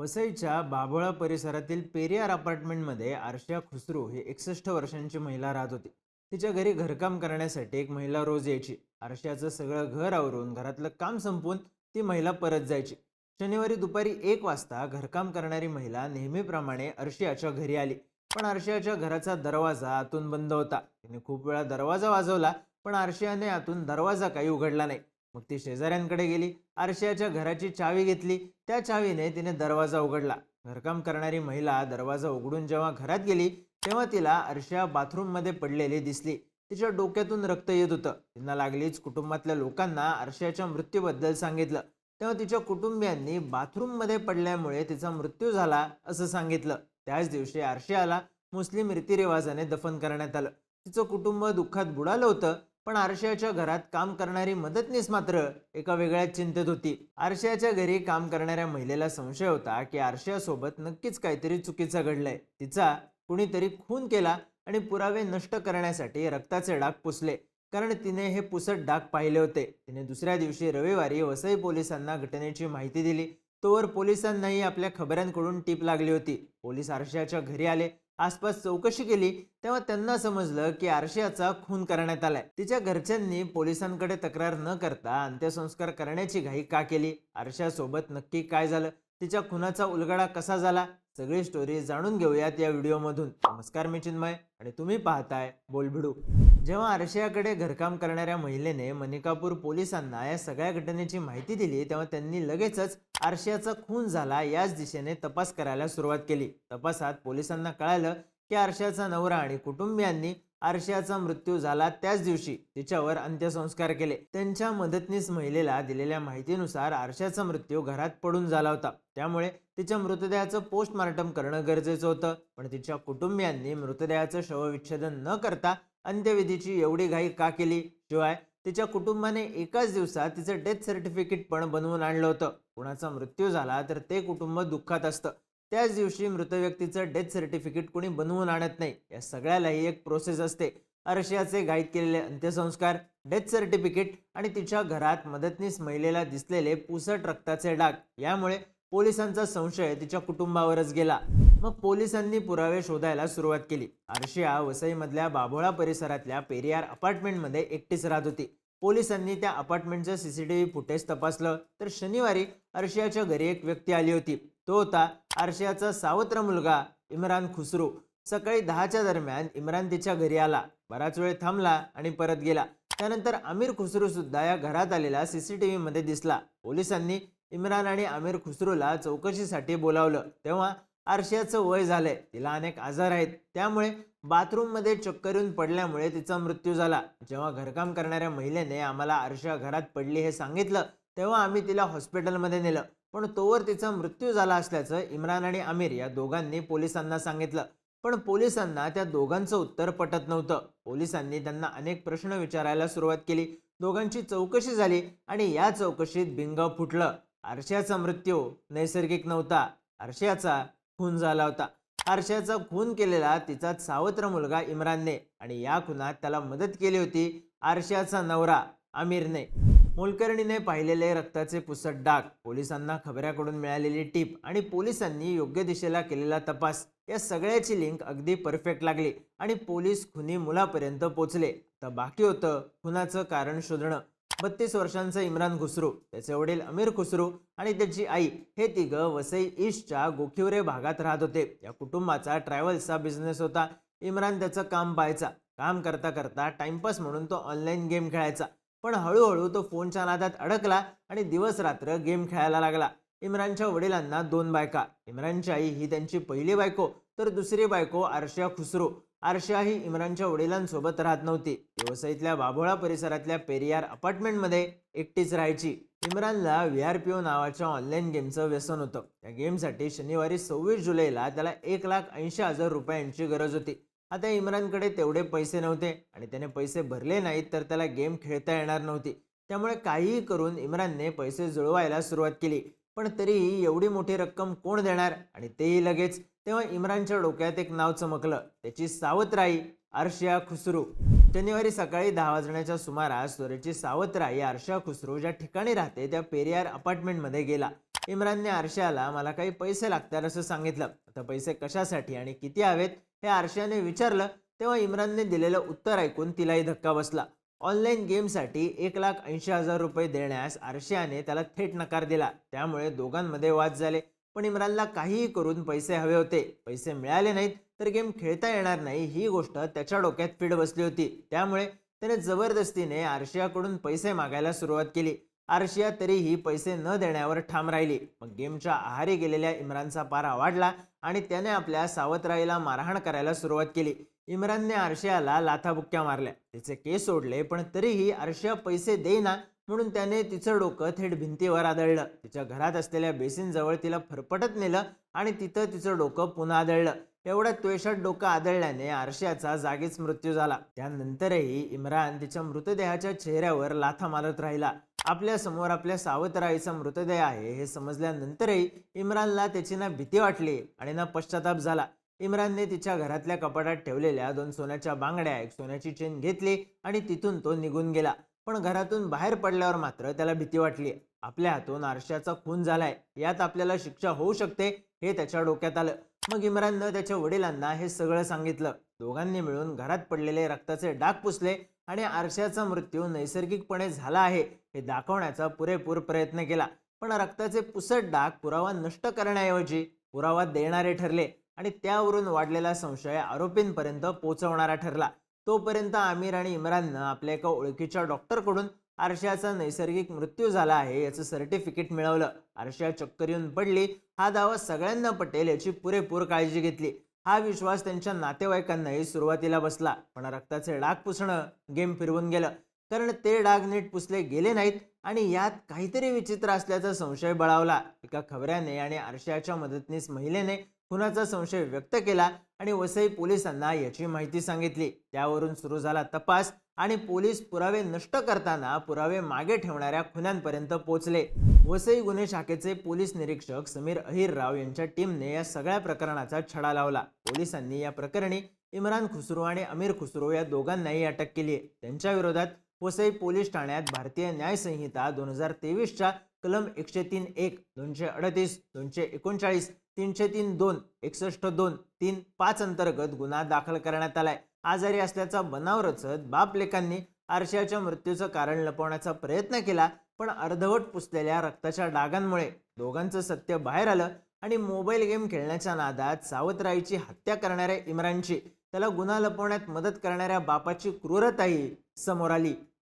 वसईच्या बाभोळा परिसरातील पेरियार अपार्टमेंटमध्ये आरशिया खुसरू ही एकसष्ट वर्षांची महिला राहत होती. तिच्या घरी घरकाम करण्यासाठी एक महिला रोज यायची. आरशाचं सगळं घर आवरून घरातलं काम संपवून ती महिला परत जायची. शनिवारी दुपारी एक वाजता घरकाम करणारी महिला नेहमीप्रमाणे अर्शियाच्या घरी आली. पण आरशियाच्या घराचा दरवाजा आतून बंद होता. तिने खूप वेळा दरवाजा वाजवला पण आरशियाने आतून दरवाजा काही उघडला नाही. मग ती शेजाऱ्यांकडे गेली आरशियाच्या घराची चावी घेतली. त्या चावीने तिने दरवाजा उघडला. घरकाम करणारी महिला दरवाजा उघडून जेव्हा घरात गेली तेव्हा तिला आरशिया बाथरूममध्ये पडलेली दिसली. तिच्या डोक्यातून रक्त येत होतं. तिला लागलीच कुटुंबातल्या लोकांना आरशियाच्या मृत्यूबद्दल सांगितलं. तेव्हा तिच्या कुटुंबियांनी बाथरूममध्ये पडल्यामुळे तिचा मृत्यू झाला असं सांगितलं. त्याच दिवशी आरशियाला मुस्लिम रीतिरिवाजाने दफन करण्यात आलं. तिचं कुटुंब दुःखात बुडालं होतं. पण आरशियाच्या घरात काम करणारी मदतनीस मात्र एका वेगळ्या चिंतेत होती. आरशियाच्या घरी काम करणाऱ्या महिलेला संशय होता की आरशियासोबत नक्कीच काहीतरी चुकीचं घडलंय. तिचा कुणीतरी खून केला आणि पुरावे नष्ट करण्यासाठी रक्ताचे डाग पुसले. कारण तिने हे पुसट डाग पाहिले होते. तिने दुसऱ्या दिवशी रविवारी वसई पोलिसांना घटनेची माहिती दिली. तोवर पोलिसांनाही आपल्या खबऱ्यांकडून टीप लागली होती. पोलीस आरशियाच्या घरी आले. आसपास चौकशी केली तेव्हा त्यांना समजलं की आरशियाचा खून करण्यात आलाय. तिच्या घरच्यांनी पोलिसांकडे तक्रार न करता अंत्यसंस्कार करण्याची घाई का केली? आरशियासोबत नक्की काय झालं? तिच्या खुनाचा उलगडा कसा झाला? सगळी स्टोरी जाणून घेऊयात या व्हिडिओमधून नमस्कार मी चिन्मय आणि तुम्ही पाहताय बोलभिडू. जेव्हा आरशियाकडे घरकाम करणाऱ्या महिलेने मनिकापूर पोलिसांना या सगळ्या घटनेची माहिती दिली तेव्हा त्यांनी लगेचच आरशियाचा खून झाला याच दिशेने तपास करायला सुरुवात केली. तपासात पोलिसांना कळालं की आरशियाचा नवरा आणि कुटुंबियांनी आरशियाचा मृत्यू झाला त्याच दिवशी तिच्यावर अंत्यसंस्कार केले. त्यांच्या मदतनीस महिलेला दिलेल्या माहितीनुसार आरशियाचा मृत्यू घरात पडून झाला होता. त्यामुळे तिच्या मृतदेहाचं पोस्टमार्टम करणं गरजेचं होतं. पण तिच्या कुटुंबियांनी मृतदेहाचं शवविच्छेदन न करता अंत्यविधीची एवढी घाई का केली? शिवाय तिच्या कुटुंबाने एकाच दिवसात तिचं डेथ सर्टिफिकेट पण बनवून आणलं होतं. कुणाचा मृत्यू झाला तर ते कुटुंब दुःखात असतं. त्याच दिवशी मृत व्यक्तीचं डेथ सर्टिफिकेट कोणी बनवून आणत नाही. या सगळ्यालाही एक प्रोसेस असते. अर्शियाचे गाईड केलेले अंत्यसंस्कार डेथ सर्टिफिकेट आणि तिच्या घरात मदतनीस महिलेला दिसलेले पुसट रक्ताचे डाग यामुळे पोलिसांचा संशय तिच्या कुटुंबावरच गेला. मग पोलिसांनी पुरावे शोधायला सुरुवात केली. अर्शिया वसईमधल्या बाभोळा परिसरातल्या पेरियार अपार्टमेंटमध्ये एकटीच राहत होती. पोलिसांनी त्या अपार्टमेंटचं सीसीटीव्ही फुटेज तपासलं. तर शनिवारी अर्शियाच्या घरी एक व्यक्ती आली होती. तो होता आरशियाचा सावत्र मुलगा इम्रान खुसरू. सकाळी दहाच्या दरम्यान इम्रान तिच्या घरी आला. बराच वेळ थांबला आणि परत गेला. त्यानंतर आमिर खुसरो सुद्धा या घरात आलेला सीसीटीव्ही मध्ये दिसला. पोलिसांनी इम्रान आणि आमिर खुसरूला चौकशीसाठी बोलावलं. तेव्हा आरशियाचं वय झालंय. तिला अनेक आजार आहेत. त्यामुळे बाथरूममध्ये चक्कर येऊन पडल्यामुळे तिचा मृत्यू झाला. जेव्हा घरकाम करणाऱ्या महिलेने आम्हाला आरशिया घरात पडली हे सांगितलं तेव्हा आम्ही तिला हॉस्पिटलमध्ये नेलं. पण तोवर तिचा मृत्यू झाला असल्याचं इम्रान आणि आमिर या दोघांनी पोलिसांना सांगितलं. पण पोलिसांना त्या दोघांचं उत्तर पटत नव्हतं. पोलिसांनी त्यांना अनेक प्रश्न विचारायला सुरुवात केली. दोघांची चौकशी झाली आणि या चौकशीत बिंग फुटलं. आरशियाचा मृत्यू नैसर्गिक नव्हता. आरशियाचा खून झाला होता. आरशियाचा खून केलेला तिचा सावत्र मुलगा इम्रानने आणि या खुनात त्याला मदत केली होती आरशियाचा नवरा आमिरने. मोलकर्णीने पाहिलेले रक्ताचे पुसट डाग पोलिसांना खबऱ्याकडून मिळालेली टीप आणि पोलिसांनी योग्य दिशेला केलेला तपास या सगळ्याची लिंक अगदी परफेक्ट लागली आणि पोलीस खुनी मुलापर्यंत पोचले. तर बाकी होतं खुनाचं कारण शोधणं. बत्तीस वर्षांचा इम्रान खुसरू त्याचे वडील अमीर खुसरू आणि त्याची आई हे तिघं वसई ईस्टच्या गोखिवरे भागात राहत होते. या कुटुंबाचा ट्रॅव्हल्सचा बिझनेस होता. इम्रान त्याचं काम पाहायचा. काम करता करता टाइमपास म्हणून तो ऑनलाईन गेम खेळायचा. पण हळूहळू तो फोनच्या नादात अडकला आणि दिवस रात्र गेम खेळायला लागला. इम्रानच्या वडिलांना दोन बायका. इम्रानची आई ही त्यांची पहिली बायको तर दुसरी बायको आरशिया खुसरो. आरशिया ही इम्रानच्या वडिलांसोबत राहत नव्हती. ती बाभोळा परिसरातल्या पेरियार अपार्टमेंटमध्ये एकटीच राहायची. इम्रानला व्ही आर पी ओ नावाच्या ऑनलाईन गेमचं व्यसन होतं. त्या गेमसाठी शनिवारी सव्वीस जुलैला त्याला एक लाख ऐंशी हजार रुपयांची गरज होती. आता इम्रानकडे तेवढे पैसे नव्हते आणि त्याने पैसे भरले नाहीत तर त्याला गेम खेळता येणार नव्हती. त्यामुळे काहीही करून इम्रानने पैसे जुळवायला सुरुवात केली. पण तरीही एवढी मोठी रक्कम कोण देणार? आणि तेही लगेच. तेव्हा इम्रानच्या डोक्यात एक नाव चमकलं. त्याची सावत्राई आरशिया खुसरू. शनिवारी सकाळी दहा वाजण्याच्या सुमारास स्वरेची सावत्राई आरशिया खुसरू ज्या ठिकाणी राहते त्या पेरियार अपार्टमेंटमध्ये गेला. इम्रानने आरशाला मला काही पैसे लागतात असं सांगितलं. आता पैसे कशासाठी आणि किती हवेत? हे आरशाने विचारलं तेव्हा इम्रानने दिलेलं उत्तर ऐकून तिलाही धक्का बसला. ऑनलाईन गेमसाठी एक लाख ऐंशी हजार रुपये देण्यास आरशियाने त्याला थेट नकार दिला. त्यामुळे दोघांमध्ये वाद झाले. पण इम्रानला काहीही करून पैसे हवे होते. पैसे मिळाले नाहीत तर गेम खेळता येणार नाही ही गोष्ट त्याच्या डोक्यात फिड बसली होती. त्यामुळे त्याने जबरदस्तीने आरशियाकडून पैसे मागायला सुरुवात केली. आरशिया तरीही पैसे न देण्यावर ठाम राहिली. मग गेमच्या आहारी गेलेल्या इम्रानचा पारा वाढला. आणि त्याने आपल्या सावत्राईला मारहाण करायला सुरुवात केली. इम्रानने आरशियाला लाथाबुक्क्या मारल्या. तिचे केस सोडले पण तरीही आरशिया पैसे देईना म्हणून त्याने तिचं डोकं थेट भिंतीवर आदळलं. तिच्या घरात असलेल्या बेसिनजवळ तिला फरफटत नेलं आणि तिथं तिचं डोकं पुन्हा आदळलं. एवढ्या त्वेषात डोकं आदळल्याने आरशियाचा जागीच मृत्यू झाला. त्यानंतरही इम्रान तिच्या मृतदेहाच्या चेहऱ्यावर लाथा मारत राहिला. आपल्यासमोर आपल्या सावतराईचा मृतदेह आहे हे समजल्यानंतरही इम्रानला त्याची ना भीती वाटली आणि ना पश्चाताप झाला. इम्रानने तिच्या घरातल्या कपाटात ठेवलेल्या दोन सोन्याच्या बांगड्या एक सोन्याची चेन घेतली आणि तिथून तो निघून गेला. पण घरातून बाहेर पडल्यावर मात्र त्याला भीती वाटली. आपल्या हातून आरशाचा खून झालाय. यात आपल्याला शिक्षा होऊ शकते हे त्याच्या डोक्यात आलं. मग इम्राननं त्याच्या वडिलांना हे सगळं सांगितलं. दोघांनी मिळून घरात पडलेले रक्ताचे डाग पुसले आणि आरशाचा मृत्यू नैसर्गिकपणे झाला आहे हे दाखवण्याचा पुरेपूर प्रयत्न केला. पण रक्ताचे पुसट डाग पुरावा नष्ट करण्याऐवजी पुरावा देणारे ठरले आणि त्यावरून वाढलेला संशय आरोपींपर्यंत पोहोचवणारा ठरला. तोपर्यंत आमिर आणि इम्राननं आपल्या एका ओळखीच्या डॉक्टरकडून आरशाचा नैसर्गिक मृत्यू झाला आहे याचं सर्टिफिकेट मिळवलं. आरशा चक्कर येऊन पडली. हा दावा सगळ्यांना पटेल याची पुरेपूर काळजी घेतली. हा विश्वास त्यांच्या नातेवाईकांनाही सुरुवातीला बसला. पण रक्ताचे डाग पुसणं गेम फिरवून गेलं. कारण ते डाग नीट पुसले गेले नाहीत आणि यात काहीतरी विचित्र असल्याचा संशय बळावला. एका खबऱ्याने आणि आरशाच्या मदतनीस महिलेने खुनाचा संशय व्यक्त केला आणि वसई पोलिसांना याची माहिती सांगितली. त्यावरून सुरू झाला तपास आणि पोलीस पुरावे नष्ट करताना पुरावे मागे ठेवणाऱ्या खुन्यांपर्यंत पोहोचले. वसई गुन्हे शाखेचे पोलीस निरीक्षक समीर अहिरराव यांच्या टीमने या सगळ्या प्रकरणाचा छडा लावला. पोलिसांनी या प्रकरणी इम्रान खुसरो आणि अमीर खुसरो या दोघांनाही अटक केली आहे. त्यांच्या विरोधात वसई पोलीस ठाण्यात भारतीय न्याय संहिता दोन हजार तेवीसच्या कलम एकशे तीन एक दोनशे अडतीस दोनशे एकोणचाळीस तीनशे तीन दोन एकसष्ट दोन तीन पाच अंतर्गत गुन्हा दाखल करण्यात आलाय. आजारी असल्याचा बनाव रचत बापलेकांनी आरशाच्या आरशियाच्या मृत्यूचं कारण लपवण्याचा प्रयत्न केला पण अर्धवट पुसलेल्या रक्ताच्या डागांमुळे दोघांचं सत्य बाहेर आलं आणि मोबाईल गेम खेळण्याच्या नादात सावतराईची हत्या करणाऱ्या इम्रानची त्याला गुन्हा लपवण्यात मदत करणाऱ्या बापाची क्रूरताही समोर आली.